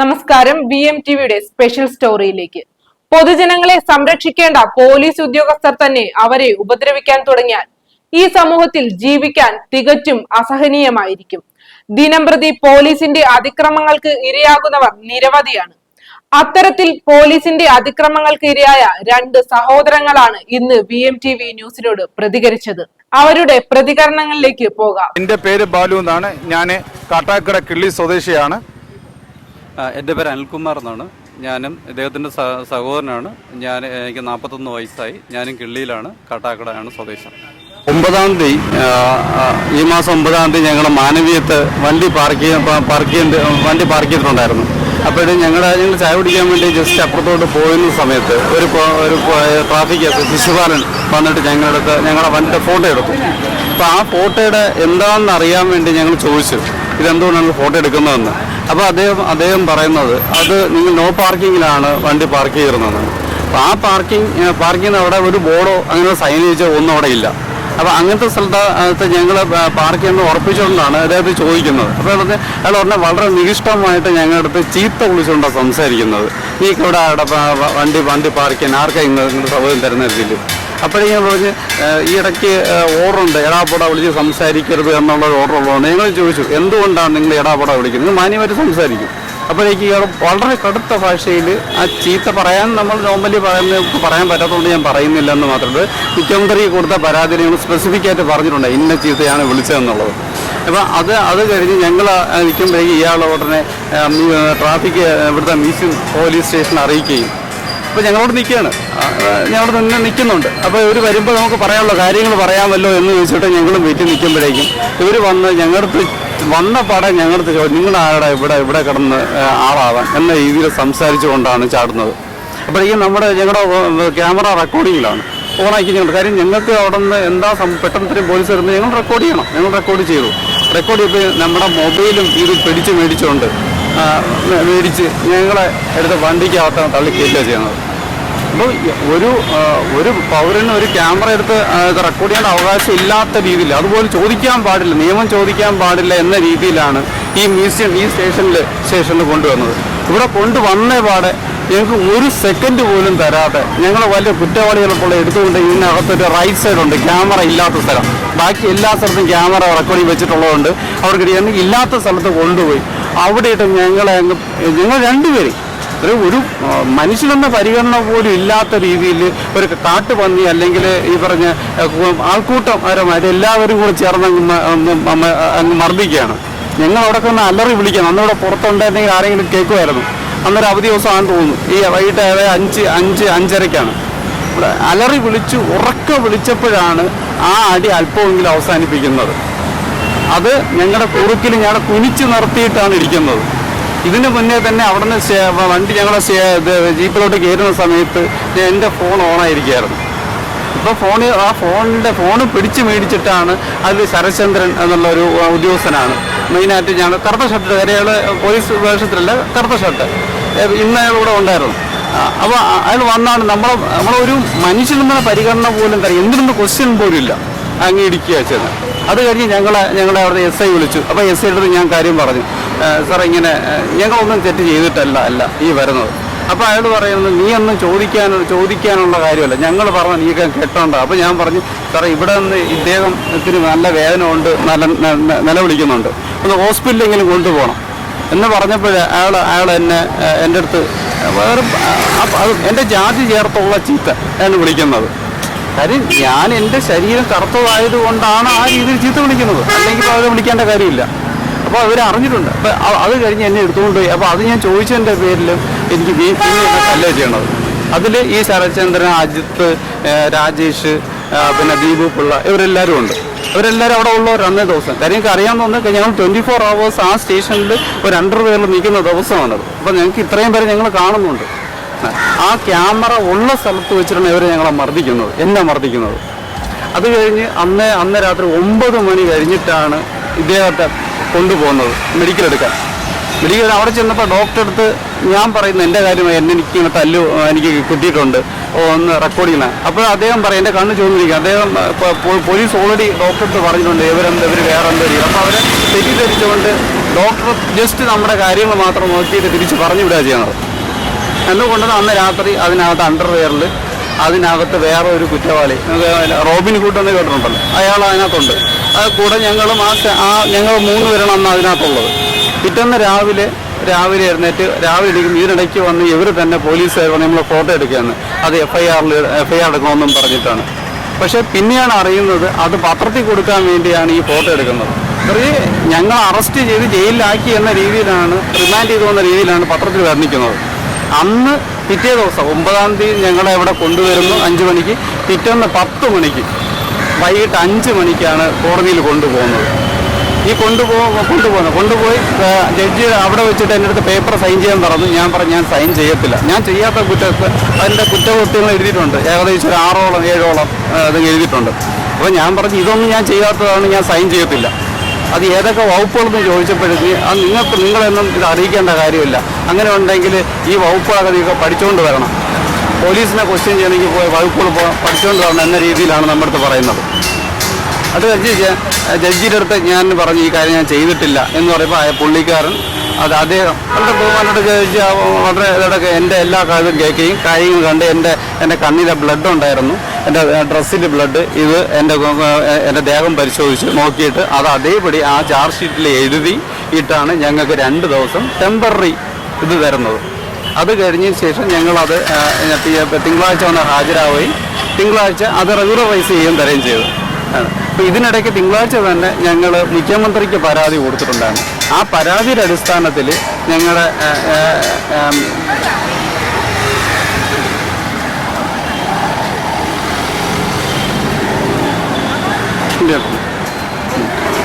നമസ്കാരം. B M ടിവിയുടെ special സ്റ്റോറിയിലേക്ക് പൊതുജനങ്ങളെ സംരക്ഷിക്കേണ്ട പോലീസ് ഉദ്യോഗസ്ഥർ തന്നെ അവരെ ഉപദ്രവിക്കാൻ തുടങ്ങിയാൽ ഈ സമൂഹത്തിൽ ജീവിക്കാൻ തികച്ചും അസഹനീയമായിരിക്കും. ദിനംപ്രതി പോലീസിന്റെ അതിക്രമങ്ങൾക്ക് ഇരയാകുന്നവർ നിരവധിയാണ്. അത്തരത്തിൽ പോലീസിന്റെ അതിക്രമങ്ങൾക്ക് ഇരയായ രണ്ട് സഹോദരങ്ങളാണ് ഇന്ന് ബി എം ടി വി ന്യൂസിനോട് പ്രതികരിച്ചത്. അവരുടെ പ്രതികരണങ്ങളിലേക്ക് പോകാം. എന്റെ പേര് ബാലു എന്നാണ്. ഞാൻ കാട്ടാക്കട കിള്ളി സ്വദേശിയാണ്. എന്റെ പേര് അനിൽകുമാർ എന്നാണ്. ഞാനും ഇദ്ദേഹത്തിന്റെ സഹോദരനാണ്. ഞാൻ എനിക്ക് നാൽപ്പത്തൊന്ന് വയസ്സായി. ഞാനും കിള്ളിയിലാണ് കാട്ടാക്കടയാണ് സ്വദേശം. ഒമ്പതാം തീയതി ഈ മാസം ഒമ്പതാം തീയതി ഞങ്ങൾ മാനവീയത്ത് വണ്ടി പാർക്ക് പാർക്ക് ചെയ്ത് വണ്ടി പാർക്ക് ചെയ്തിട്ടുണ്ടായിരുന്നു. അപ്പോഴും ഞങ്ങൾ ഞങ്ങൾ ചായ കുടിക്കാൻ വേണ്ടി ജസ്റ്റ് അപ്പുറത്തോട്ട് പോയിരുന്ന സമയത്ത് ഒരു ഒരു ട്രാഫിക് ശിശുപാലൻ വന്നിട്ട് ഞങ്ങളുടെ അടുത്ത് ഞങ്ങളുടെ വണ്ടിയുടെ ഫോട്ടോ എടുത്തു. അപ്പോൾ ആ ഫോട്ടോയുടെ എന്താണെന്ന് അറിയാൻ വേണ്ടി ഞങ്ങൾ ചോദിച്ചു. ഇതെന്തുകൊണ്ടാണ് ഫോട്ടോ എടുക്കുന്നതെന്ന്. അപ്പോൾ അദ്ദേഹം അദ്ദേഹം പറയുന്നത് അത് നിങ്ങൾ നോ പാർക്കിങ്ങിലാണ് വണ്ടി പാർക്ക് ചെയ്തിരുന്നത്. അപ്പോൾ ആ പാർക്കിംഗ് പാർക്കിംഗ് അവിടെ ഒരു ബോർഡോ അങ്ങനെ സൈനേജോ ഒന്നും അവിടെ ഇല്ല. അപ്പോൾ അങ്ങനത്തെ സ്ഥലത്ത് ഞങ്ങൾ പാർക്ക് ചെയ്യുന്നത് ഉറപ്പിച്ചുകൊണ്ടാണ് അദ്ദേഹത്തെ ചോദിക്കുന്നത്. അപ്പോൾ പറഞ്ഞ് അയാൾ പറഞ്ഞാൽ വളരെ നികിഷ്ടമായിട്ട് ഞങ്ങളുടെ അടുത്ത് ചീത്ത വിളിച്ചുകൊണ്ടാണ് സംസാരിക്കുന്നത്. നീ ഇവിടെ അവിടെ വണ്ടി വണ്ടി പാർക്ക് ചെയ്യാൻ? ആർക്കാ ഇങ്ങനെ സൗകര്യം തരുന്നില്ല അപ്പോഴേക്കും പറഞ്ഞ് ഈ ഇടയ്ക്ക് ഓർഡറുണ്ട് എടാപ്പട വിളിച്ച് സംസാരിക്കരുത് എന്നുള്ള ഓർഡർ ഉള്ളതാണ് ഞങ്ങൾ ചോദിച്ചു എന്തുകൊണ്ടാണ് നിങ്ങൾ എടാപ്പട വിളിക്കുന്നത്? നിങ്ങൾ മാന്യമായിട്ട് സംസാരിക്കും. അപ്പോഴേക്ക് ഇയാൾ വളരെ കടുത്ത ഭാഷയിൽ ആ ചീത്ത പറയാൻ നമ്മൾ നോർമലി പറയുന്ന പറയാൻ പറ്റാത്തതുകൊണ്ട് ഞാൻ പറയുന്നില്ല എന്ന് മാത്രമേ മുഖ്യമന്ത്രി കൊടുത്ത പരാതി ഞങ്ങൾ സ്പെസിഫിക് ആയിട്ട് പറഞ്ഞിട്ടുണ്ട് ഇന്ന ചീത്തയാണ് വിളിച്ചതെന്നുള്ളത്. അപ്പോൾ അത് അത് കഴിഞ്ഞ് ഞങ്ങൾ നിൽക്കുമ്പോഴേക്ക് ഇയാൾ ഉടനെ ട്രാഫിക് ഇവിടുത്തെ മ്യൂസിയം പോലീസ് സ്റ്റേഷൻ അറിയിക്കുകയും അപ്പോൾ ഞങ്ങളോട് നിൽക്കുകയാണ് ഞങ്ങളോട് തന്നെ നിൽക്കുന്നുണ്ട് അപ്പോൾ ഇവർ വരുമ്പോൾ നമുക്ക് പറയാനുള്ള കാര്യങ്ങൾ പറയാമല്ലോ എന്ന് ചോദിച്ചിട്ട് ഞങ്ങളും വീട്ടിൽ നിൽക്കുമ്പോഴേക്കും ഇവർ വന്ന് ഞങ്ങളുടെ വന്ന പാടെ ഞങ്ങളുടെ നിങ്ങളാരുടെ ഇവിടെ ഇവിടെ കിടന്ന് ആളാവാൻ എന്ന രീതിയിൽ സംസാരിച്ചുകൊണ്ടാണ് ചാടുന്നത്. അപ്പോഴേക്കും നമ്മുടെ ഞങ്ങളുടെ ക്യാമറ റെക്കോർഡിങ്ങിലാണ്. ഓണാക്കി ഞങ്ങൾ കാര്യം ഞങ്ങൾക്ക് അവിടെ നിന്ന് എന്താ പെട്ടെന്ന് ഇത്രയും പോലീസ് വരുന്നത്? ഞങ്ങൾ റെക്കോർഡ് ചെയ്യണം. ഞങ്ങൾ റെക്കോർഡ് ചെയ്തു. റെക്കോർഡ് ചെയ്ത് നമ്മുടെ മൊബൈലും ഇത് പിടിച്ച് മേടിച്ചുകൊണ്ട് മേടിച്ച് ഞങ്ങളെ എടുത്ത് വണ്ടിക്കകത്താണ് തള്ളി കയറ്റുക ചെയ്യുന്നത്. അപ്പോൾ ഒരു ഒരു പൗരന് ഒരു ക്യാമറ എടുത്ത് റെക്കോർഡ് ചെയ്യേണ്ട അവകാശം ഇല്ലാത്ത രീതിയിൽ അതുപോലെ ചോദിക്കാൻ പാടില്ല നിയമം ചോദിക്കാൻ പാടില്ല എന്ന രീതിയിലാണ് ഈ മ്യൂസിയം ഈ സ്റ്റേഷനിൽ സ്റ്റേഷനിൽ കൊണ്ടുവന്നത്. ഇവിടെ കൊണ്ടുവന്നേ പാടെ ഞങ്ങൾക്ക് ഒരു സെക്കൻഡ് പോലും തരാതെ ഞങ്ങൾ വലിയ കുറ്റവാളികളൊക്കെ എടുത്തുകൊണ്ട് ഇതിനകത്തൊരു റൈറ്റ് സൈഡ് ഉണ്ട് ക്യാമറ ഇല്ലാത്ത സ്ഥലം. ബാക്കി എല്ലാ സ്ഥലത്തും ക്യാമറ റെക്കോർഡിങ് വെച്ചിട്ടുള്ളതുകൊണ്ട് അവർക്ക് ഇല്ലാത്ത സ്ഥലത്ത് കൊണ്ടുപോയി. അവിടെ ഇട്ട് ഞങ്ങളെ അങ്ങ് ഞങ്ങൾ രണ്ടുപേരും. ഒരു ഒരു മനുഷ്യനെന്ന പരിഗണന പോലും ഇല്ലാത്ത രീതിയിൽ ഒരു കാട്ടുപന്നി അല്ലെങ്കിൽ ഈ പറഞ്ഞ ആൾക്കൂട്ടം പരമായിട്ട് എല്ലാവരും കൂടെ ചേർന്ന് അങ്ങ് അങ്ങ് മർദ്ദിക്കുകയാണ്. ഞങ്ങൾ അവിടെ ഒന്ന് അലറി വിളിക്കണം അന്നിവിടെ പുറത്തുണ്ടായിരുന്നെങ്കിൽ ആരെങ്കിലും കേൾക്കുമായിരുന്നു. അന്നൊരു അവധി ദിവസമാണെന്ന് തോന്നുന്നു. ഈ വൈകിട്ട് അഞ്ച് അഞ്ച് അഞ്ചരയ്ക്കാണ് അലറി വിളിച്ചു ഉറക്കെ വിളിച്ചപ്പോഴാണ് ആ അടി അല്പമെങ്കിലും അവസാനിപ്പിക്കുന്നത്. അത് ഞങ്ങളുടെ കുറുക്കിൽ ഞങ്ങളെ കുനിച്ച് നിർത്തിയിട്ടാണ് ഇരിക്കുന്നത്. ഇതിന് മുന്നേ തന്നെ അവിടുന്ന് വണ്ടി ഞങ്ങളെ ജീപ്പിലോട്ട് കയറുന്ന സമയത്ത് എന്റെ ഫോൺ ഓണായിരിക്കുകയായിരുന്നു. ഇപ്പോൾ ഫോണ് ആ ഫോണിന്റെ ഫോൺ പിടിച്ച് മേടിച്ചിട്ടാണ് അതിൽ ശരചന്ദ്രൻ എന്നുള്ള ഒരു ഉദ്യോഗസ്ഥനാണ്. മെയിനായിട്ട് ഞങ്ങൾ കറുത്ത ഷർട്ട് അയാൾ പോലീസ് വേഷത്തിലല്ല കറുത്ത ഷർട്ട്. ഇന്ന് അയാൾ ഇവിടെ ഉണ്ടായിരുന്നു. അപ്പോൾ അയാൾ വന്നാണ് നമ്മളെ നമ്മളൊരു മനുഷ്യനെന്ന പരിഗണന പോലും തരാം എന്തിനൊന്നും ക്വസ്റ്റ്യൻ പോലും ഇല്ല. അങ്ങ് ഇടിക്കുക ചെയ്തത് അത് കഴിഞ്ഞ് ഞങ്ങളെ ഞങ്ങളെ അവിടെ എസ് ഐ വിളിച്ചു. അപ്പോൾ എസ് ഐ അടുത്ത് ഞാൻ കാര്യം പറഞ്ഞു. സാർ ഇങ്ങനെ ഞങ്ങളൊന്നും തെറ്റ് ചെയ്തിട്ടല്ല അല്ല ഈ വരുന്നത്. അപ്പോൾ അയാൾ പറയുന്നത് നീ ഒന്നും ചോദിക്കാൻ ചോദിക്കാനുള്ള കാര്യമല്ല. ഞങ്ങൾ പറഞ്ഞ നീ കേട്ടോണ്ട. അപ്പോൾ ഞാൻ പറഞ്ഞു സാറേ ഇവിടെ നിന്ന് ഇദ്ദേഹം ഇത്തിരി നല്ല വേദന ഉണ്ട് നല്ല നിലവിളിക്കുന്നുണ്ട്. ഒന്ന് ഹോസ്പിറ്റലിലെങ്കിലും കൊണ്ടുപോകണം. എന്ന് പറഞ്ഞപ്പോൾ അയാൾ അയാൾ എന്നെ എന്റെ അടുത്ത് വേറെ എന്റെ ജാതി ചേർത്തുള്ള ചീത്ത ആണ് വിളിക്കുന്നത്. കാര്യം ഞാൻ എന്റെ ശരീരം കറുത്തതായത് കൊണ്ടാണ് ആ രീതിയിൽ ചീത്ത വിളിക്കുന്നത്. അല്ലെങ്കിൽ അവരെ വിളിക്കേണ്ട കാര്യമില്ല. അപ്പോൾ അവർ അറിഞ്ഞിട്ടുണ്ട്. അപ്പോൾ അത് കഴിഞ്ഞ് എന്നെ എടുത്തുകൊണ്ട് പോയി. അപ്പോൾ അത് ഞാൻ ചോദിച്ചതിന്റെ പേരിൽ എനിക്ക് ബി എന്നെ തല്ലേ ചെയ്യണത് അതിൽ ഈ ശരത്ചന്ദ്രൻ അജിത്ത് രാജേഷ് പിന്നെ ദീപു പിള്ള ഇവരെല്ലാവരും ഉണ്ട്. ഇവരെല്ലാവരും അവിടെ ഉള്ളവർ അന്നേ ദിവസം. കാര്യം അറിയാമെന്ന് ഞങ്ങൾ ട്വന്റി ഫോർ അവേഴ്സ് ആ സ്റ്റേഷനിൽ ഒരു അണ്ടർ വെയറിൽ നിൽക്കുന്ന ദിവസമാണത്. അപ്പോൾ ഞങ്ങൾക്ക് ഇത്രയും പേരെ ഞങ്ങൾ കാണുന്നുണ്ട്. ആ ക്യാമറ ഉള്ള സ്ഥലത്ത് വെച്ചിട്ടാണ് ഇവരെ ഞങ്ങളെ മർദ്ദിക്കുന്നത്. എന്നെ മർദ്ദിക്കുന്നത്. അത് കഴിഞ്ഞ് അന്ന് അന്ന് രാത്രി ഒമ്പത് മണി കഴിഞ്ഞിട്ടാണ് ഇദ്ദേഹത്തെ കൊണ്ടുപോകുന്നത് മെഡിക്കൽ എടുക്കാൻ. മെഡിക്കൽ അവിടെ ചെന്നപ്പോൾ ഡോക്ടറെ അടുത്ത് ഞാൻ പറയുന്ന എന്റെ കാര്യം എന്നെ എനിക്ക് തല്ലു എനിക്ക് കിട്ടിയിട്ടുണ്ട് ഒന്ന് റെക്കോർഡ് ചെയ്യണം അപ്പോൾ അദ്ദേഹം പറയും എന്റെ കണ്ണ് ചോദിച്ചിരിക്കുക അദ്ദേഹം പോലീസ് ഓൾറെഡി ഡോക്ടറെ പറഞ്ഞിട്ടുണ്ട് ഇവരെന്ത് ഇവർ വേറെ എന്തോ ചെയ്യും. അപ്പോൾ അവരെ തെറ്റിദ്ധരിച്ചുകൊണ്ട് ഡോക്ടർ ജസ്റ്റ് നമ്മുടെ കാര്യങ്ങൾ മാത്രം നോക്കിയിട്ട് തിരിച്ച് പറഞ്ഞു വിടുക ചെയ്യുന്നത്. എന്നുകൊണ്ട് അന്ന് രാത്രി അതിനകത്ത് അണ്ടർവെയറിൽ അതിനകത്ത് വേറെ ഒരു കുറ്റവാളി. റോബിൻ എന്ന് കേട്ടിട്ടുണ്ടല്ലോ. അയാൾ അതിനകത്തുണ്ട്. അത് കൂടെ ഞങ്ങളും ആ ആ ഞങ്ങൾ മൂന്ന് പേരാണ് അന്ന് അതിനകത്തുള്ളത്. പിറ്റേന്ന് രാവിലെ രാവിലെ എഴുന്നേറ്റ് രാവിലെ എടുക്കും ഇതിനിടയ്ക്ക് വന്ന് ഇവർ തന്നെ പോലീസുകാർ വന്ന് നമ്മൾ ഫോട്ടോ എടുക്കുകയാണ്. അത് എഫ് ഐ ആറിൽ എഫ് ഐ ആർ എടുക്കണമെന്നും പറഞ്ഞിട്ടാണ്. പക്ഷേ പിന്നെയാണ് അറിയുന്നത് അത് പത്രത്തിൽ കൊടുക്കാൻ വേണ്ടിയാണ് ഈ ഫോട്ടോ എടുക്കുന്നത്. ഇവർ ഞങ്ങൾ അറസ്റ്റ് ചെയ്ത് ജയിലിലാക്കി എന്ന രീതിയിലാണ് റിമാൻഡ് ചെയ്തു എന്ന രീതിയിലാണ് പത്രത്തിൽ വർണിക്കുന്നത് അന്ന് പിറ്റേ ദിവസം ഒമ്പതാം തീയതി ഞങ്ങളെ ഇവിടെ കൊണ്ടുവരുന്നു അഞ്ച് മണിക്ക്. പിറ്റേന്ന് പത്ത് മണിക്ക്. വൈകിട്ട് അഞ്ച് മണിക്കാണ് കോടതിയിൽ കൊണ്ടുപോകുന്നത്. ഈ കൊണ്ടുപോ കൊണ്ടുപോകുന്നത്. കൊണ്ടുപോയി ജഡ്ജി അവിടെ വെച്ചിട്ട് എന്റെ അടുത്ത് പേപ്പർ സൈൻ ചെയ്യാൻ പറഞ്ഞു. ഞാൻ പറഞ്ഞു ഞാൻ സൈൻ ചെയ്യത്തില്ല. ഞാൻ ചെയ്യാത്ത കുറ്റ അതിന്റെ കുറ്റകൃത്യങ്ങൾ എഴുതിയിട്ടുണ്ട്. ഏകദേശം ഒരു ആറോളം ഏഴോളം അത് എഴുതിയിട്ടുണ്ട്. അപ്പോൾ ഞാൻ പറഞ്ഞു ഇതൊന്നും ഞാൻ ചെയ്യാത്തതാണ് ഞാൻ സൈൻ ചെയ്യത്തില്ല. അത് ഏതൊക്കെ വകുപ്പുകളെന്ന് ചോദിച്ചപ്പോഴത്തേക്ക് അത് നിങ്ങൾക്ക് നിങ്ങളെന്നും ഇത് അറിയിക്കേണ്ട കാര്യമില്ല. അങ്ങനെ ഉണ്ടെങ്കിൽ ഈ വകുപ്പുകളൊക്കെ നിങ്ങൾക്ക് പഠിച്ചുകൊണ്ട് വരണം. പോലീസിനെ ക്വസ്റ്റ്യൻ ചെയ്യണമെങ്കിൽ വകുപ്പുകൾ പഠിച്ചുകൊണ്ട് വരണം എന്ന രീതിയിലാണ് നമ്മുടെ അടുത്ത് പറയുന്നത്. അത് കഴിഞ്ഞ് ജഡ്ജിയുടെ അടുത്ത് ഞാൻ പറഞ്ഞു ഈ കാര്യം ഞാൻ ചെയ്തിട്ടില്ല എന്ന് പറയുമ്പോൾ ആ പുള്ളിക്കാരൻ അത് അദ്ദേഹം വളരെ ബഹുമാനോട് ചോദിച്ച് വളരെ ഇതൊക്കെ എന്റെ എല്ലാ കാര്യവും കേൾക്കുകയും കാര്യങ്ങൾ കണ്ട് എന്റെ എന്റെ കണ്ണിലെ ബ്ലഡ് ഉണ്ടായിരുന്നു. എന്റെ ഡ്രസ്സിന്റെ ബ്ലഡ് ഇത് എന്റെ എന്റെ ദേഹം പരിശോധിച്ച് നോക്കിയിട്ട് അത് അതേപടി ആ ചാർജ് ഷീറ്റിൽ എഴുതി ഇട്ടാണ് ഞങ്ങൾക്ക് രണ്ട് ദിവസം ടെമ്പററി ഇത് തരുന്നത്. അത് കഴിഞ്ഞതിന് ശേഷം ഞങ്ങളത് തിങ്കളാഴ്ച വന്ന് ഹാജരാവുകയും തിങ്കളാഴ്ച അത് റെഗുലറൈസ് ചെയ്യുകയും തരുകയും ചെയ്തു. അപ്പോൾ ഇതിനിടയ്ക്ക് തിങ്കളാഴ്ച തന്നെ ഞങ്ങൾ മുഖ്യമന്ത്രിക്ക് പരാതി കൊടുത്തിട്ടുണ്ടായിരുന്നു. ആ പരാതിയുടെ അടിസ്ഥാനത്തിൽ ഞങ്ങളുടെ ആ,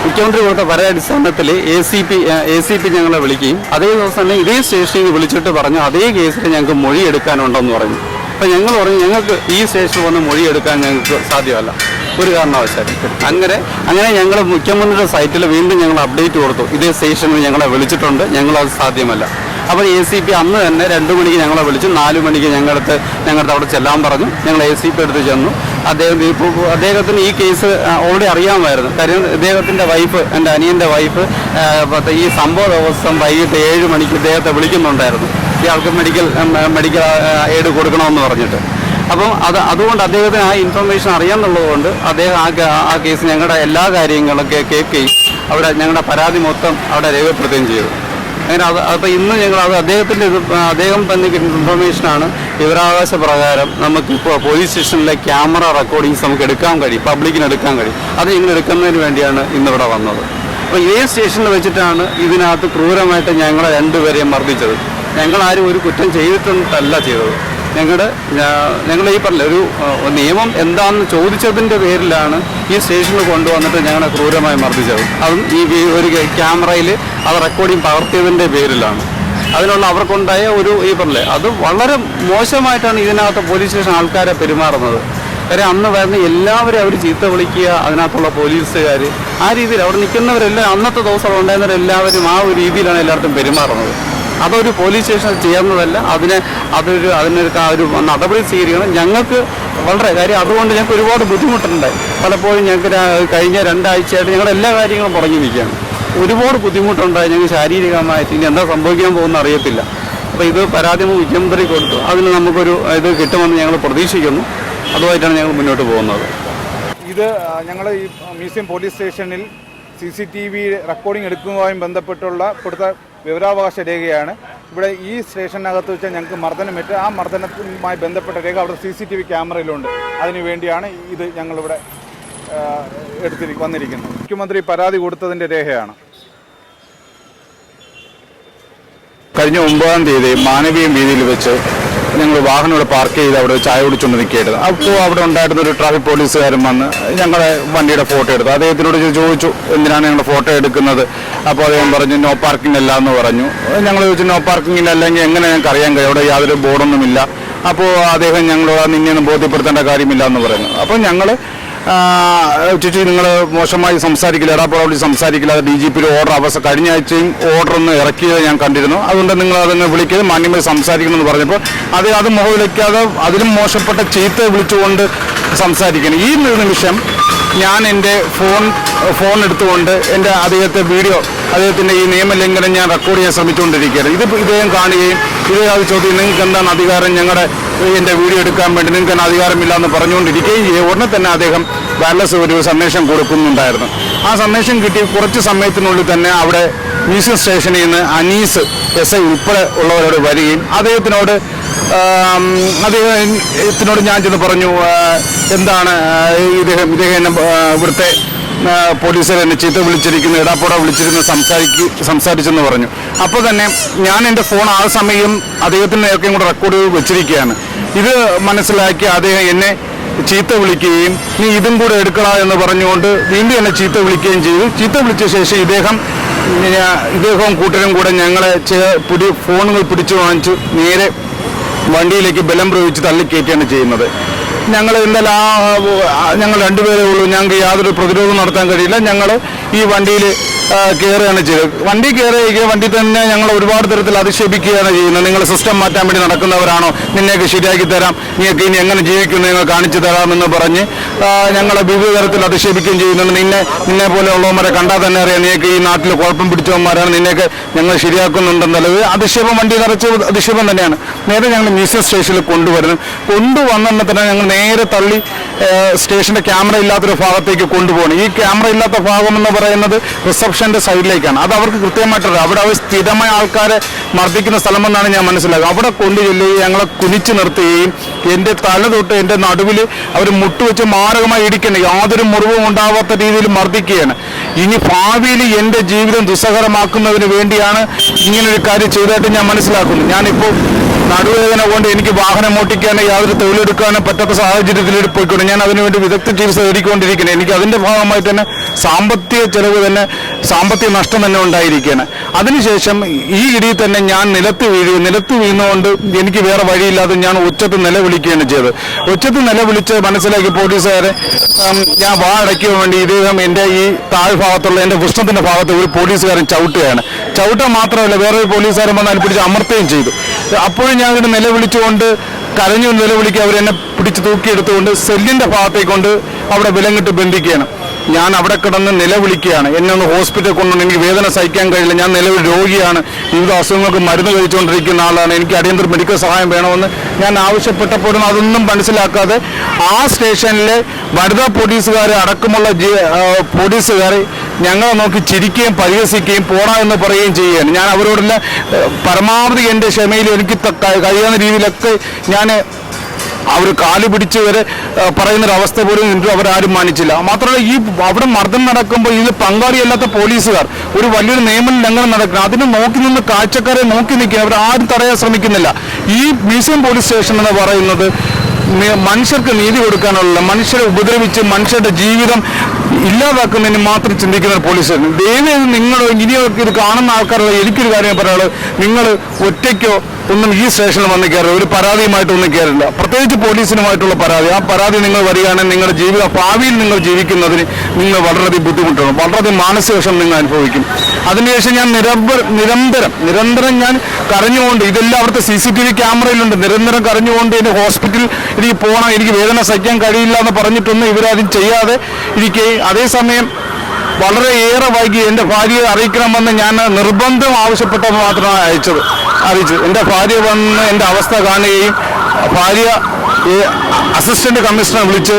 മുഖ്യമന്ത്രി കൊടുത്ത പരാതി അടിസ്ഥാനത്തിൽ A C P A C P ഞങ്ങളെ വിളിക്കുകയും അതേ ദിവസം തന്നെ ഇതേ സ്റ്റേഷനിൽ വിളിച്ചിട്ട് പറഞ്ഞു അതേ കേസിൽ ഞങ്ങൾക്ക് മൊഴി എടുക്കാനുണ്ടെന്ന് പറഞ്ഞു. അപ്പം ഞങ്ങൾ പറഞ്ഞു ഞങ്ങൾക്ക് ഈ സ്റ്റേഷനിൽ വന്ന് മൊഴി എടുക്കാൻ ഞങ്ങൾക്ക് സാധ്യമല്ല. ഒരു കാരണവശാലും. അങ്ങനെ അങ്ങനെ ഞങ്ങൾ മുഖ്യമന്ത്രിയുടെ സൈറ്റിൽ വീണ്ടും ഞങ്ങൾ അപ്ഡേറ്റ് കൊടുത്തു. ഇതേ സ്റ്റേഷനിൽ ഞങ്ങളെ വിളിച്ചിട്ടുണ്ട് ഞങ്ങളത് സാധ്യമല്ല. അപ്പോൾ എ സി പി അന്ന് തന്നെ രണ്ട് മണിക്ക് ഞങ്ങളെ വിളിച്ചു നാല് മണിക്ക് ഞങ്ങളടുത്ത് ഞങ്ങളുടെ അവിടെ ചെല്ലാൻ പറഞ്ഞു. ഞങ്ങൾ എ സി പി എടുത്ത് ചെന്നു. അദ്ദേഹം അദ്ദേഹത്തിന് ഈ കേസ് ഓൾറെഡി അറിയാമായിരുന്നു. കാര്യം ഇദ്ദേഹത്തിന്റെ വൈഫ് എന്റെ അനിയന്റെ വൈഫ് ഈ സംഭവ ദിവസം വൈകിട്ട് ഏഴ് മണിക്ക് ഇദ്ദേഹത്തെ വിളിക്കുന്നുണ്ടായിരുന്നു. ഇയാൾക്ക് മെഡിക്കൽ മെഡിക്കൽ എയ്ഡ് കൊടുക്കണമെന്ന് പറഞ്ഞിട്ട്. അപ്പം അത് അതുകൊണ്ട് അദ്ദേഹത്തിന് ആ ഇൻഫർമേഷൻ അറിയാമെന്നുള്ളത് കൊണ്ട് അദ്ദേഹം ആ ആ കേസ് ഞങ്ങളുടെ എല്ലാ കാര്യങ്ങളൊക്കെ കേൾക്കുകയും അവിടെ ഞങ്ങളുടെ പരാതി മൊത്തം അവിടെ രേഖപ്പെടുത്തുകയും ചെയ്തു. അങ്ങനെ അത് അപ്പോൾ ഇന്ന് ഞങ്ങൾ അത് അദ്ദേഹത്തിന്റെ ഇത് അദ്ദേഹം തന്നെ ഇൻഫർമേഷനാണ് വിവരാവകാശ പ്രകാരം നമുക്കിപ്പോൾ പോലീസ് സ്റ്റേഷനിലെ ക്യാമറ റെക്കോർഡിങ്സ് നമുക്ക് എടുക്കാൻ കഴിയും പബ്ലിക്കിന് എടുക്കാൻ കഴിയും. അത് ഞങ്ങൾ എടുക്കുന്നതിന് വേണ്ടിയാണ് ഇന്നിവിടെ വന്നത്. അപ്പോൾ ഇതേ സ്റ്റേഷനിൽ വെച്ചിട്ടാണ് ഇതിനകത്ത് ക്രൂരമായിട്ട് ഞങ്ങളെ രണ്ടുപേരെയും മർദ്ദിച്ചത്. ഞങ്ങളാരും ഒരു കുറ്റം ചെയ്തിട്ടല്ല ചെയ്തത്. ഞങ്ങളുടെ ഞങ്ങൾ ഈ പറഞ്ഞ ഒരു നിയമം എന്താണെന്ന് ചോദിച്ചതിന്റെ പേരിലാണ് ഈ സ്റ്റേഷനിൽ കൊണ്ടുവന്നിട്ട് ഞങ്ങളെ ക്രൂരമായി മർദ്ദിച്ചത്. അതും ഈ ഒരു ക്യാമറയിൽ അത് റെക്കോർഡിങ് പകർത്തിയതിന്റെ പേരിലാണ്. അതിനുള്ള അവർക്കുണ്ടായ ഒരു ഈ പറഞ്ഞില്ലേ അത് വളരെ മോശമായിട്ടാണ് ഇതിനകത്ത് പോലീസ് സ്റ്റേഷൻ ആൾക്കാരെ പെരുമാറുന്നത്. കാര്യം അന്ന് വരുന്ന എല്ലാവരും അവർ ചീത്ത വിളിക്കുക അതിനകത്തുള്ള പോലീസുകാർ ആ രീതിയിൽ അവിടെ നിൽക്കുന്നവരെല്ലാം അന്നത്തെ ദിവസം ഉണ്ടായിരുന്നവരെല്ലാവരും ആ ഒരു രീതിയിലാണ് എല്ലാവർക്കും പെരുമാറുന്നത്. അതൊരു പോലീസ് സ്റ്റേഷൻ ചെയ്യുന്നതല്ല അതിനെ അതൊരു അതിനൊരു ഒരു നടപടി സ്വീകരിക്കണം. ഞങ്ങൾക്ക് വളരെ കാര്യം അതുകൊണ്ട് ഞങ്ങൾക്ക് ഒരുപാട് ബുദ്ധിമുട്ടുണ്ടായി പലപ്പോഴും ഞങ്ങൾക്ക് കഴിഞ്ഞ രണ്ടാഴ്ചയായിട്ട് ഞങ്ങളുടെ എല്ലാ കാര്യങ്ങളും പറഞ്ഞു നിൽക്കുകയാണ് ഒരുപാട് ബുദ്ധിമുട്ടുണ്ടായി ഞങ്ങൾക്ക് ശാരീരികമായിട്ട് ഇനി എന്താ സംഭവിക്കാൻ പോകുന്ന അറിയത്തില്ല. അപ്പോൾ ഇത് പരാതി മുഖ്യമന്ത്രി കൊടുത്തു. അതിന് നമുക്കൊരു ഇത് കിട്ടുമെന്ന് ഞങ്ങൾ പ്രതീക്ഷിക്കുന്നു. അതുമായിട്ടാണ് ഞങ്ങൾ മുന്നോട്ട് പോകുന്നത്. ഇത് ഞങ്ങൾ ഈ മ്യൂസിയം പോലീസ് സ്റ്റേഷനിൽ C C T V recording എടുക്കുന്നതുമായും ബന്ധപ്പെട്ടുള്ള കൊടുത്ത വിവരാവകാശ രേഖയാണ്. ഇവിടെ ഈ സ്റ്റേഷനകത്ത് വെച്ചാൽ ഞങ്ങൾക്ക് മർദ്ദനമേറ്റ് ആ മർദ്ദനവുമായി ബന്ധപ്പെട്ട രേഖ അവിടെ സി സി ടി വി ക്യാമറയിലുണ്ട്. അതിനുവേണ്ടിയാണ് ഇത് ഞങ്ങളിവിടെ എടുത്തിരി വന്നിരിക്കുന്നത്. മുഖ്യമന്ത്രി പരാതി കൊടുത്തതിന്റെ രേഖയാണ്. കഴിഞ്ഞ ഒമ്പതാം തീയതി മാനവീയം വീതിയിൽ വെച്ച് ഞങ്ങൾ വാഹനം ഇവിടെ പാർക്ക് ചെയ്ത് അവിടെ ചായ കുടിച്ചുകൊണ്ട് നിൽക്കുകയായിരുന്നു. അപ്പോൾ അവിടെ ഉണ്ടായിരുന്ന ഒരു ട്രാഫിക് പോലീസുകാരൻ വന്ന് ഞങ്ങളെ വണ്ടിയുടെ ഫോട്ടോ എടുത്തു. അദ്ദേഹത്തിനോട് ചോദിച്ചു എന്തിനാണ് ഞങ്ങൾ ഫോട്ടോ എടുക്കുന്നത്? അപ്പോൾ അദ്ദേഹം പറഞ്ഞു നോ പാർക്കിംഗ് അല്ല എന്ന് പറഞ്ഞു. ഞങ്ങൾ ചോദിച്ചു നോ പാർക്കിംഗ് അല്ലെങ്കിൽ എങ്ങനെ ഞങ്ങൾക്ക് അറിയാൻ കഴിയും? അവിടെ യാതൊരു ബോർഡൊന്നുമില്ല. അപ്പോൾ അദ്ദേഹം ഞങ്ങളോട് നിന്നെയൊന്നും ബോധ്യപ്പെടുത്തേണ്ട കാര്യമില്ല എന്ന് പറയുന്നു അപ്പോൾ ഞങ്ങൾ ചേച്ചി നിങ്ങൾ മോശമായി സംസാരിക്കില്ല എടാപ്പുറം സംസാരിക്കില്ല ഡി ജി പിയുടെ ഓർഡർ അവസ്ഥ കഴിഞ്ഞ ആഴ്ചയും ഓർഡർ ഒന്ന് ഇറക്കിയത് ഞാൻ കണ്ടിരുന്നു. അതുകൊണ്ട് നിങ്ങൾ അതൊന്ന് വിളിക്കുന്നത് മാന്യമായി സംസാരിക്കണമെന്ന് പറഞ്ഞപ്പോൾ അത് അത് മുഖം വിളിക്കാതെ അതിലും മോശപ്പെട്ട ചീത്ത വിളിച്ചുകൊണ്ട് സംസാരിക്കണം ഈ നിമിഷം ഞാൻ എന്റെ ഫോൺ ഫോൺ എടുത്തുകൊണ്ട് എന്റെ അദ്ദേഹത്തെ വീഡിയോ അദ്ദേഹത്തിന്റെ ഈ നിയമലംഘനം ഞാൻ റെക്കോർഡ് ചെയ്യാൻ ശ്രമിച്ചുകൊണ്ടിരിക്കുകയാണ്. ഇത് ഇദ്ദേഹം കാണുകയും ഇദ്ദേഹം ചോദ്യം നിങ്ങൾക്ക് എന്താണ് അധികാരം? ഞങ്ങളുടെ എന്റെ വീഡിയോ എടുക്കാൻ വേണ്ടി നിങ്ങൾക്ക് തന്നെ അധികാരമില്ല? എന്ന് പറഞ്ഞുകൊണ്ടിരിക്കുകയും ചെയ്യും. ഉടനെ തന്നെ അദ്ദേഹം വയർലെസ് ഒരു സന്ദേശം കൊടുക്കുന്നുണ്ടായിരുന്നു. ആ സന്ദേശം കിട്ടി. കുറച്ച് സമയത്തിനുള്ളിൽ തന്നെ അവിടെ മ്യൂസിയം സ്റ്റേഷനിൽ നിന്ന് അനീസ് എസ് ഐ ഉൾപ്പെടെ ഉള്ളവരോട് വരികയും അദ്ദേഹത്തിനോട് അദ്ദേഹത്തിനോട് ഞാൻ ചെന്ന് പറഞ്ഞു എന്താണ് ഇദ്ദേഹം ഇദ്ദേഹം ഇവിടുത്തെ പോലീസുകാർ എന്നെ ചീത്ത വിളിച്ചിരിക്കുന്നു എടാപ്പുറ വിളിച്ചിരുന്ന് സംസാരിക്ക് സംസാരിച്ചെന്ന് പറഞ്ഞു. അപ്പോൾ തന്നെ ഞാൻ എന്റെ ഫോൺ ആ സമയം അദ്ദേഹത്തിന്റെ നേരത്തെയും കൂടെ റെക്കോർഡ് വെച്ചിരിക്കുകയാണ്. ഇത് മനസ്സിലാക്കി അദ്ദേഹം എന്നെ ചീത്ത വിളിക്കുകയും നീ ഇതും കൂടെ എടുക്കടാ എന്ന് പറഞ്ഞുകൊണ്ട് വീണ്ടും എന്നെ ചീത്ത വിളിക്കുകയും ചെയ്തു. ചീത്ത വിളിച്ച ശേഷം ഇദ്ദേഹം ഇദ്ദേഹവും കൂട്ടരും കൂടെ ഞങ്ങളെ പുതിയ ഫോണുകൾ പിടിച്ചു വാങ്ങിച്ചു നേരെ വണ്ടിയിലേക്ക് ബലം പ്രയോഗിച്ച് തള്ളിക്കയറ്റുകയാണ് ചെയ്യുന്നത്. ഞങ്ങൾ ഇന്നലെ ആ ഞങ്ങൾ രണ്ടുപേരേ ഉള്ളൂ. ഞങ്ങൾക്ക് യാതൊരു പ്രതിരോധം നടത്താൻ കഴിയില്ല. ഞങ്ങൾ ഈ വണ്ടിയിൽ കയറുകയാണ് ചെയ്തത്. വണ്ടി കയറിയിരിക്കുക വണ്ടി തന്നെ ഞങ്ങൾ ഒരുപാട് തരത്തിൽ അധിക്ഷേപിക്കുകയാണ് ചെയ്യുന്നത്. നിങ്ങൾ സിസ്റ്റം മാറ്റാൻ വേണ്ടി നടക്കുന്നവരാണോ? നിന്നെയൊക്കെ ശരിയാക്കി തരാം. നിങ്ങൾക്ക് ഇനി എങ്ങനെ ജീവിക്കുന്നു നിങ്ങൾ കാണിച്ചു തരാമെന്ന് പറഞ്ഞ് ഞങ്ങളെ വിവിധ തരത്തിൽ അധിക്ഷേപിക്കുകയും ചെയ്യുന്നുണ്ട്. നിന്നെ നിന്നെ പോലെ ഉള്ളവന്മാരെ കണ്ടാൽ തന്നെ അറിയാം. നിങ്ങൾക്ക് ഈ നാട്ടിൽ കുഴപ്പം പിടിച്ചവന്മാരാണ്. നിന്നെയൊക്കെ ഞങ്ങൾ ശരിയാക്കുന്നുണ്ടെന്നുള്ളത് അധിക്ഷേപം വണ്ടി നിറച്ച് അധിക്ഷേപം തന്നെയാണ്. നേരെ ഞങ്ങൾ മ്യൂസിയം സ്റ്റേഷനിൽ കൊണ്ടുവരുന്നു. കൊണ്ടുവന്നെ തന്നെ ഞങ്ങൾ നേരെ തള്ളി സ്റ്റേഷന്റെ ക്യാമറ ഇല്ലാത്തൊരു ഭാഗത്തേക്ക് കൊണ്ടുപോകണം. ഈ ക്യാമറ ഇല്ലാത്ത ഭാഗം എന്ന് പറയുന്നത് റിസപ്ഷന്റെ സൈഡിലേക്കാണ്. അത് അവർക്ക് കൃത്യമായിട്ടറിയാം. അവിടെ അവർ സ്ഥിരമായ ആൾക്കാരെ മർദ്ദിക്കുന്ന സ്ഥലമെന്നാണ് ഞാൻ മനസ്സിലാക്കുക അവിടെ കൊണ്ടു ചെല്ലുകയും ഞങ്ങളെ കുനിച്ചു നിർത്തുകയും എന്റെ തല തൊട്ട് എന്റെ നടുവിൽ അവർ മുട്ടുവെച്ച് മാരകമായി ഇടിക്കണം യാതൊരു മുറിവും ഉണ്ടാവാത്ത രീതിയിൽ മർദ്ദിക്കുകയാണ്. ഇനി ഭാവിയിൽ എന്റെ ജീവിതം ദുസ്സഹരമാക്കുന്നതിന് വേണ്ടിയാണ് ഇങ്ങനൊരു കാര്യം ചെയ്തതായിട്ട് ഞാൻ മനസ്സിലാക്കുന്നു. ഞാനിപ്പോൾ നടുവേദന കൊണ്ട് എനിക്ക് വാഹനം ഓട്ടിക്കാനോ യാതൊരു തൊഴിലെടുക്കാനോ പറ്റാത്ത സാഹചര്യത്തിലേക്ക് പോയിക്കൊണ്ട് ഞാൻ അതിനുവേണ്ടി വിദഗ്ധ ചികിത്സ തേടിക്കൊണ്ടിരിക്കുന്നത് എനിക്ക് അതിന്റെ ഭാഗമായി തന്നെ സാമ്പത്തിക ചെലവ് തന്നെ സാമ്പത്തിക നഷ്ടം തന്നെ ഉണ്ടായിരിക്കുകയാണ്. അതിനുശേഷം ഈ ഇടിയിൽ തന്നെ ഞാൻ നിലത്ത് വീഴും നിലത്ത് വീണുകൊണ്ട് എനിക്ക് വേറെ വഴിയില്ലാതെ ഞാൻ ഉച്ചത്ത് നിലവിളിക്കുകയാണ് ചെയ്തത്. ഉച്ചത്ത് നിലവിളിച്ച് മനസ്സിലാക്കി പോലീസുകാരെ ഞാൻ വാ അടയ്ക്കാൻ വേണ്ടി ഇദ്ദേഹം എന്റെ ഈ താഴ്ഭാഗത്തുള്ള എന്റെ വൃഷ്ണത്തിന്റെ ഭാഗത്ത് ഒരു പോലീസുകാരൻ ചവിട്ടുകയാണ്. ചവിട്ടാൻ മാത്രമല്ല വേറൊരു പോലീസുകാരൻ വന്ന് അതിനെ പിടിച്ച് അമർത്തുകയും ചെയ്തു. അപ്പോഴും ഞാൻ ഇങ്ങനെ നിലവിളിച്ചുകൊണ്ട് കരഞ്ഞു നിലവിളിക്കുക അവരെന്നെ പിടിച്ച് തൂക്കിയെടുത്തുകൊണ്ട് സെല്ലിന്റെ ഭാഗത്തേക്കൊണ്ട് അവിടെ വിലങ്ങിട്ട് ബന്ധിക്കുകയാണ്. ഞാൻ അവിടെ കിടന്ന് നിലവിളിക്കുകയാണ്. എന്നെ ഒന്ന് ഹോസ്പിറ്റലിൽ എനിക്ക് വേദന സഹിക്കാൻ കഴിയില്ല. ഞാൻ നിലവിൽ രോഗിയാണ്. വിവിധ അസുഖങ്ങൾക്ക് മരുന്ന് കഴിച്ചുകൊണ്ടിരിക്കുന്ന ആളാണ്. എനിക്ക് അടിയന്തര മെഡിക്കൽ സഹായം വേണമെന്ന് ഞാൻ ആവശ്യപ്പെട്ടപ്പോഴും അതൊന്നും മനസ്സിലാക്കാതെ ആ സ്റ്റേഷനിലെ വനിതാ പോലീസുകാരെ അടക്കമുള്ള പോലീസുകാരെ ഞങ്ങളെ നോക്കി ചിരിക്കുകയും പരിഹസിക്കുകയും പോടാ എന്ന് പറയുകയും ചെയ്യുകയാണ്. ഞാൻ അവരോടെല്ലാം ഏഹ്, പരമാവധി എന്റെ ക്ഷമയിൽ എനിക്ക് കഴിയുന്ന രീതിയിലൊക്കെ ഞാൻ അവർ കാൽ പിടിച്ച് വരെ പറയുന്നൊരവസ്ഥ പോലും ഇன்று അവരാരും മാനിച്ചില്ല. മാത്രമല്ല ഈ അവിടെ മർദ്ദം നടക്കുമ്പോൾ ഇതിൽ പങ്കാളിയല്ലാത്ത പോലീസുകാർ ഒരു വലിയൊരു നിയമം ലംഘനം നടക്കണം അതിന് നോക്കി നിന്ന് കാഴ്ചക്കാരെ നോക്കി നിൽക്കുക അവർ ആരും തടയാൻ ശ്രമിക്കുന്നില്ല. ഈ മ്യൂസിയം പോലീസ് സ്റ്റേഷൻ എന്ന് പറയുന്നത് മനുഷ്യർക്ക് നീതി കൊടുക്കാനുള്ള മനുഷ്യരെ ഉപദ്രവിച്ച് മനുഷ്യരുടെ ജീവിതം ഇല്ലാതാക്കുന്നതിന് മാത്രം ചിന്തിക്കുന്ന പോലീസ് ദൈവം നിങ്ങൾ ഇനിയൊക്കെ ഇത് കാണുന്ന ആൾക്കാരുള്ള എനിക്കൊരു കാര്യം പറയാനുള്ളത്. നിങ്ങൾ ഒറ്റയ്ക്കോ ഒന്നും ഈ സ്റ്റേഷനിൽ വന്ന് കയറില്ല ഒരു പരാതിയുമായിട്ടൊന്നും കയറില്ല പ്രത്യേകിച്ച് പോലീസിനുമായിട്ടുള്ള പരാതി. ആ പരാതി നിങ്ങൾ വരികയാണെങ്കിൽ നിങ്ങളുടെ ജീവിത ഭാവിയിൽ നിങ്ങൾ ജീവിക്കുന്നതിന് നിങ്ങൾ വളരെയധികം ബുദ്ധിമുട്ടാണ്. വളരെയധികം മാനസിക വിഷം നിങ്ങൾ അനുഭവിക്കും. അതിനുശേഷം ഞാൻ നിരന്തര നിരന്തരം നിരന്തരം ഞാൻ കരഞ്ഞുകൊണ്ട് ഇതെല്ലാം അവിടുത്തെ സി സി ടി വി ക്യാമറയിലുണ്ട്. നിരന്തരം കരഞ്ഞുകൊണ്ട് എന്റെ ഹോസ്പിറ്റലിൽ എനിക്ക് പോകണം. എനിക്ക് വേദന സഹിക്കാൻ കഴിയില്ല എന്ന് പറഞ്ഞിട്ടൊന്നും ഇവരതും ചെയ്യാതെ ഇരിക്കുകയും അതേസമയം വളരെയേറെ വൈകി എന്റെ ഭാര്യയെ അറിയിക്കണമെന്ന് ഞാൻ നിർബന്ധം ആവശ്യപ്പെട്ടത് മാത്രമാണ് അയച്ചത്. അറിയിച്ചത്. എന്റെ ഭാര്യ വന്ന് എന്റെ അവസ്ഥ കാണുകയും ഭാര്യ ഈ അസിസ്റ്റന്റ് കമ്മീഷണറെ വിളിച്ച്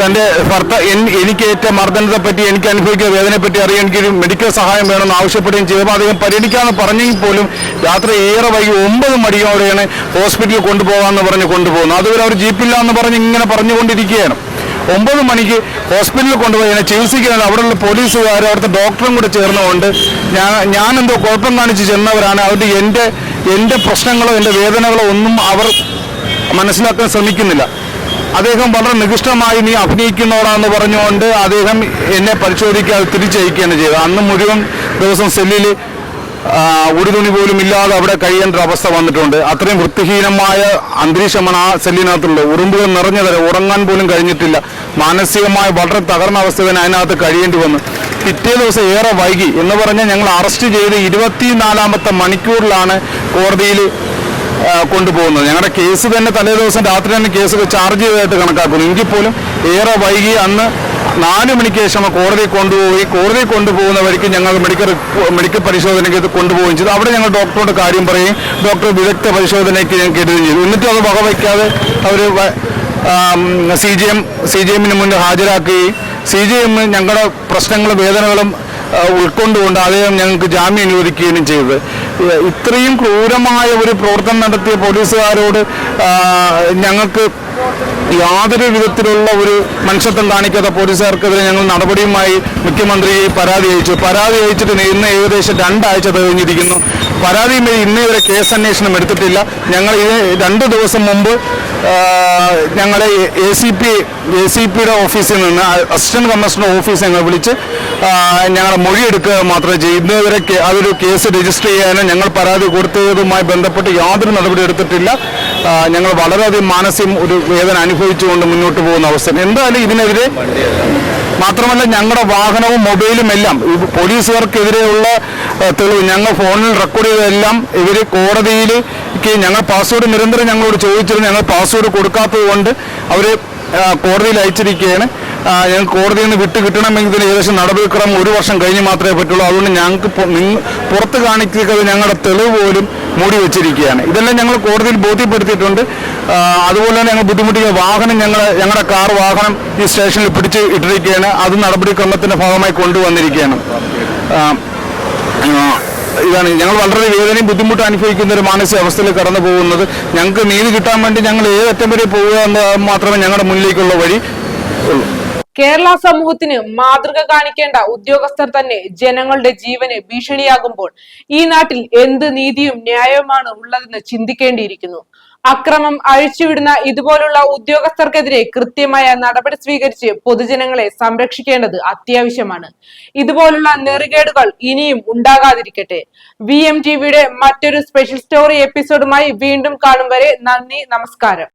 തന്റെ ഭർത്ത എനിക്ക് ഏറ്റ മർദ്ദനത്തെ പറ്റി എനിക്ക് അനുഭവിക്കുക വേദനയെപ്പറ്റി അറിയാൻ എനിക്കൊരു മെഡിക്കൽ സഹായം വേണമെന്ന് ആവശ്യപ്പെടുകയും ചെയ്തപ്പോൾ അദ്ദേഹം പരിഗണിക്കാമെന്ന് പറഞ്ഞെങ്കിൽ പോലും രാത്രി ഏറെ വൈകി ഒമ്പത് മണിയോടെയാണ് ഹോസ്പിറ്റലിൽ കൊണ്ടുപോകാമെന്ന് പറഞ്ഞ് കൊണ്ടുപോകുന്നത്. അതുവരെ അവർ ജീപ്പില്ല എന്ന് പറഞ്ഞ് ഇങ്ങനെ പറഞ്ഞുകൊണ്ടിരിക്കുകയാണ്. ഒമ്പത് മണിക്ക് ഹോസ്പിറ്റലിൽ കൊണ്ടുപോയി. എന്നെ ചികിത്സിക്കുന്നത് അവിടെയുള്ള പോലീസുകാർ അവിടുത്തെ ഡോക്ടറും കൂടെ ചേർന്നുകൊണ്ട് ഞാൻ ഞാനെന്തോ കുഴപ്പം കാണിച്ച് ചെന്നവരാണ്. അവരുടെ എന്റെ എന്റെ പ്രശ്നങ്ങളോ എന്റെ വേദനകളോ ഒന്നും അവർ മനസ്സിലാക്കാൻ ശ്രമിക്കുന്നില്ല. അദ്ദേഹം വളരെ നികൃഷ്ടമായി നീ അഭിനയിക്കുന്നവരാന്ന് പറഞ്ഞുകൊണ്ട് അദ്ദേഹം എന്നെ പരിശോധിക്കാതെ തിരിച്ചയക്കുകയാണ് ചെയ്തത്. അന്ന് മുഴുവൻ ദിവസം സെല്ലിൽ ഒരു തുണി പോലും ഇല്ലാതെ അവിടെ കഴിയേണ്ട അവസ്ഥ വന്നിട്ടുണ്ട്. അത്രയും വൃത്തിഹീനമായ അന്തരീക്ഷമാണ് ആ സെല്ലിനകത്തുള്ളത്. ഉറുമ്പുകൾ നിറഞ്ഞ തരം ഉറങ്ങാൻ പോലും കഴിഞ്ഞിട്ടില്ല. മാനസികമായി വളരെ തകർന്ന അവസ്ഥ തന്നെ അതിനകത്ത് കഴിയേണ്ടി വന്നു. പിറ്റേ ദിവസം ഏറെ വൈകി. എന്ന് പറഞ്ഞാൽ ഞങ്ങൾ അറസ്റ്റ് ചെയ്ത് ഇരുപത്തിനാലാമത്തെ മണിക്കൂറിലാണ് കോടതിയിൽ കൊണ്ടുപോകുന്നത്. ഞങ്ങളുടെ കേസ് തന്നെ തലേ ദിവസം രാത്രി തന്നെ കേസ് ചാർജ് ചെയ്തതായിട്ട് കണക്കാക്കുന്നു. എങ്കിൽ പോലും ഏറെ വൈകി അന്ന് നാല് മണിക്ക് ശേഷം കോടതി കൊണ്ടുപോയി കോടതി കൊണ്ടുപോകുന്നവർക്ക് ഞങ്ങൾ മെഡിക്കൽ മെഡിക്കൽ പരിശോധനയ്ക്ക് ഇത് കൊണ്ടുപോവുകയും ചെയ്തു. അവിടെ ഞങ്ങൾ ഡോക്ടറോട് കാര്യം പറയും ഡോക്ടർ വിദഗ്ധ പരിശോധനയ്ക്ക് ഞങ്ങൾക്ക് എഴുതുകയും ചെയ്തു. എന്നിട്ടും അത് വകവയ്ക്കാതെ അവർ C G M C G എമ്മിന് മുന്നിൽ ഹാജരാക്കുകയും സി ജി എം ഞങ്ങളുടെ പ്രശ്നങ്ങളും വേദനകളും ഉൾക്കൊണ്ടുകൊണ്ട് അദ്ദേഹം ഞങ്ങൾക്ക് ജാമ്യം അനുവദിക്കുകയും ചെയ്തത്. ഇത്രയും ക്രൂരമായ ഒരു പ്രവർത്തനം നടത്തിയ പോലീസുകാരോട് ഞങ്ങൾക്ക് യാതൊരു വിധത്തിലുള്ള ഒരു മനുഷ്യത്വം കാണിക്കാത്ത പോലീസുകാർക്കെതിരെ ഞങ്ങൾ നടപടിയുമായി മുഖ്യമന്ത്രി പരാതി അയച്ചു. പരാതി അയച്ചിട്ട് ഇന്ന് ഏകദേശം രണ്ടാഴ്ച കഴിഞ്ഞിരിക്കുന്നു. പരാതിയുമായി ഇന്നേ വരെ കേസ് അന്വേഷണം എടുത്തിട്ടില്ല. ഞങ്ങൾ ഇത് രണ്ട് ദിവസം മുമ്പ് ഞങ്ങളെ A C P A C പിയുടെ ഓഫീസിൽ നിന്ന് അസിസ്റ്റന്റ് കമ്മീഷണർ ഓഫീസ് ഞങ്ങൾ വിളിച്ച് ആ, ഞങ്ങളെ മൊഴിയെടുക്കുക മാത്രമേ ചെയ്യൂ. ഇന്നേ വരെ അതൊരു കേസ് രജിസ്റ്റർ ചെയ്യാനും ഞങ്ങൾ പരാതി കൊടുത്തതുമായി ബന്ധപ്പെട്ട് യാതൊരു നടപടി എടുത്തിട്ടില്ല. ഞങ്ങൾ വളരെയധികം മാനസികം ഒരു വേദന അനുഭവിച്ചുകൊണ്ട് മുന്നോട്ട് പോകുന്ന അവസ്ഥ. എന്തായാലും ഇതിനെതിരെ മാത്രമല്ല ഞങ്ങളുടെ വാഹനവും മൊബൈലും എല്ലാം പോലീസുകാർക്കെതിരെയുള്ള തെളിവ് ഞങ്ങൾ ഫോണിൽ റെക്കോർഡ് ചെയ്തതെല്ലാം ഇവർ കോടതിയിൽ ഞങ്ങൾ പാസ്വേഡ് നിരന്തരം ഞങ്ങളോട് ചോദിച്ചിരുന്നു. ഞങ്ങൾ പാസ്വേഡ് കൊടുക്കാത്തത് കൊണ്ട് അവർ കോടതിയിൽ അയച്ചിരിക്കുകയാണ്. ഞങ്ങൾ കോടതിയിൽ നിന്ന് വിട്ട് കിട്ടണമെങ്കിൽ ഏകദേശം നടപടിക്രമം ഒരു വർഷം കഴിഞ്ഞ് മാത്രമേ പറ്റുള്ളൂ. അതുകൊണ്ട് ഞങ്ങൾക്ക് പുറത്ത് കാണിക്കുന്നത് ഞങ്ങളുടെ തെളിവ് പോലും മൂടി വെച്ചിരിക്കുകയാണ്. ഇതെല്ലാം ഞങ്ങൾ കോടതിയിൽ ബോധ്യപ്പെടുത്തിയിട്ടുണ്ട്. അതുപോലെ തന്നെ ഞങ്ങൾ ബുദ്ധിമുട്ടിയ വാഹനം ഞങ്ങൾ ഞങ്ങളുടെ കാർ വാഹനം ഈ സ്റ്റേഷനിൽ പിടിച്ച് ഇട്ടിരിക്കുകയാണ്. അത് നടപടിക്രമത്തിന്റെ ഭാഗമായി കൊണ്ടുവന്നിരിക്കുകയാണ്. ഇതാണ്. ഞങ്ങൾ വളരെ വേദനയും ബുദ്ധിമുട്ട് അനുഭവിക്കുന്ന ഒരു മാനസികാവസ്ഥയിൽ കടന്നു പോകുന്നത്. ഞങ്ങൾക്ക് നീതി കിട്ടാൻ വേണ്ടി ഞങ്ങൾ ഏതറ്റം വരെ പോവുക എന്ന് മാത്രമേ ഞങ്ങളുടെ മുന്നിലേക്കുള്ള വഴി ഉള്ളൂ. കേരള സമൂഹത്തിന് മാതൃക കാണിക്കേണ്ട ഉദ്യോഗസ്ഥർ തന്നെ ജനങ്ങളുടെ ജീവന് ഭീഷണിയാകുമ്പോൾ ഈ നാട്ടിൽ എന്ത് നീതിയും ന്യായവുമാണ് ഉള്ളതെന്ന് ചിന്തിക്കേണ്ടിയിരിക്കുന്നു. അക്രമം അഴിച്ചുവിടുന്ന ഇതുപോലുള്ള ഉദ്യോഗസ്ഥർക്കെതിരെ കൃത്യമായ നടപടി സ്വീകരിച്ച് പൊതുജനങ്ങളെ സംരക്ഷിക്കേണ്ടത് അത്യാവശ്യമാണ്. ഇതുപോലുള്ള നെറികേടുകൾ ഇനിയും ഉണ്ടാകാതിരിക്കട്ടെ. വി എം ടിവിയുടെ മറ്റൊരു സ്പെഷ്യൽ സ്റ്റോറി എപ്പിസോഡുമായി വീണ്ടും കാണും വരെ നന്ദി നമസ്കാരം.